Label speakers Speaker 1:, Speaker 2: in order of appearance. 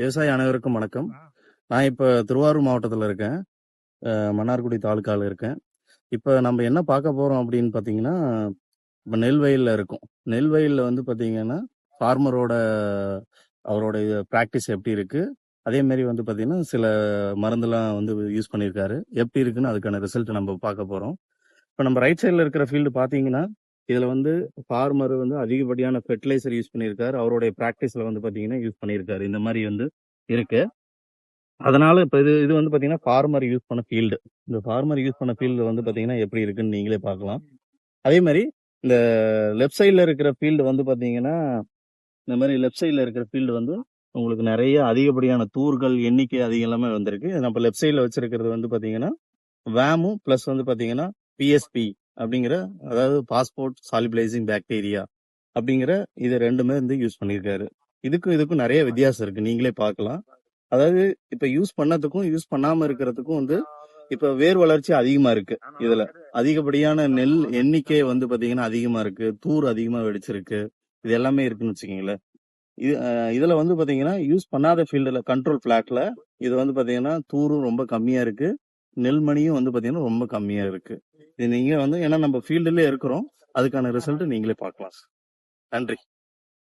Speaker 1: விவசாய அனைவருக்கும் வணக்கம். நான் இப்போ திருவாரூர் மாவட்டத்தில் இருக்கேன். மன்னார்குடி தாலுக்காவில் இருக்கேன். இப்போ நம்ம என்ன பார்க்க போகிறோம் அப்படின்னு பார்த்தீங்கன்னா இப்போ நெல் வயலில் இருக்கும். நெல் வயலில் வந்து பார்த்தீங்கன்னா ஃபார்மரோட அவரோட ப்ராக்டிஸ் எப்படி இருக்கு? அதே மாதிரி வந்து பார்த்தீங்கன்னா சில மருந்துலாம் வந்து யூஸ் பண்ணியிருக்காரு. எப்படி இருக்குன்னு அதுக்கான ரிசல்ட் நம்ம பார்க்க போகிறோம் இப்போ நம்ம ரைட் சைடில் இருக்கிற ஃபீல்டு பார்த்தீங்கன்னா இதில் வந்து ஃபார்மர் வந்து அதிகப்படியான ஃபெர்டிலைசர் யூஸ் பண்ணியிருக்காரு. அவருடைய ப்ராக்டிஸில் வந்து பார்த்தீங்கன்னா யூஸ் பண்ணியிருக்காரு. இந்த மாதிரி வந்து இருக்கு. அதனால இப்போ இது இது வந்து பார்த்தீங்கன்னா ஃபார்மர் யூஸ் பண்ண ஃபீல்டு இந்த ஃபார்மர் யூஸ் பண்ண ஃபீல்டு வந்து பார்த்தீங்கன்னா எப்படி இருக்குன்னு நீங்களே பார்க்கலாம். அதே மாதிரி இந்த லெஃப்ட் சைடில் இருக்கிற ஃபீல்டு வந்து பார்த்தீங்கன்னா இந்த மாதிரி லெஃப்ட் சைடில் இருக்கிற ஃபீல்டு வந்து உங்களுக்கு நிறைய அதிகப்படியான தூர்கள் எண்ணிக்கை அதிகம் எல்லாமே வந்திருக்கு. நம்ம லெஃப்ட் சைடில் வச்சிருக்கிறது வந்து பார்த்தீங்கன்னா வேமும் ப்ளஸ் வந்து பார்த்தீங்கன்னா பிஎஸ்பி அப்படிங்கிற அதாவது பாஸ்போர்ட் சாலிபிளைசிங் பாக்டீரியா அப்படிங்கிற இது ரெண்டுமே வந்து யூஸ் பண்ணியிருக்காரு. இதுக்கும் இதுக்கும் நிறைய வித்தியாசம் இருக்கு. நீங்களே பார்க்கலாம். அதாவது இப்ப யூஸ் பண்ணதுக்கும் யூஸ் பண்ணாம இருக்கிறதுக்கும் வந்து இப்ப வேர் வளர்ச்சி அதிகமா இருக்கு இதுல. அதிகப்படியான நெல் எண்ணிக்கை வந்து பாத்தீங்கன்னா அதிகமா இருக்கு. தூர் அதிகமா வெடிச்சிருக்கு. இது எல்லாமே இருக்குன்னு வச்சுக்கீங்களேன். இது இதுல வந்து பாத்தீங்கன்னா யூஸ் பண்ணாத ஃபீல்டுல கண்ட்ரோல் பிளாட்ல இது வந்து பாத்தீங்கன்னா தூரும் ரொம்ப கம்மியா இருக்கு. நெல்மணியும் வந்து பாத்தீங்கன்னா ரொம்ப கம்மியா இருக்கு. இது நீங்க வந்து ஏன்னா நம்ம ஃபீல்டுல இருக்கிறோம். அதுக்கான ரிசல்ட் நீங்களே பார்க்கலாம் நன்றி.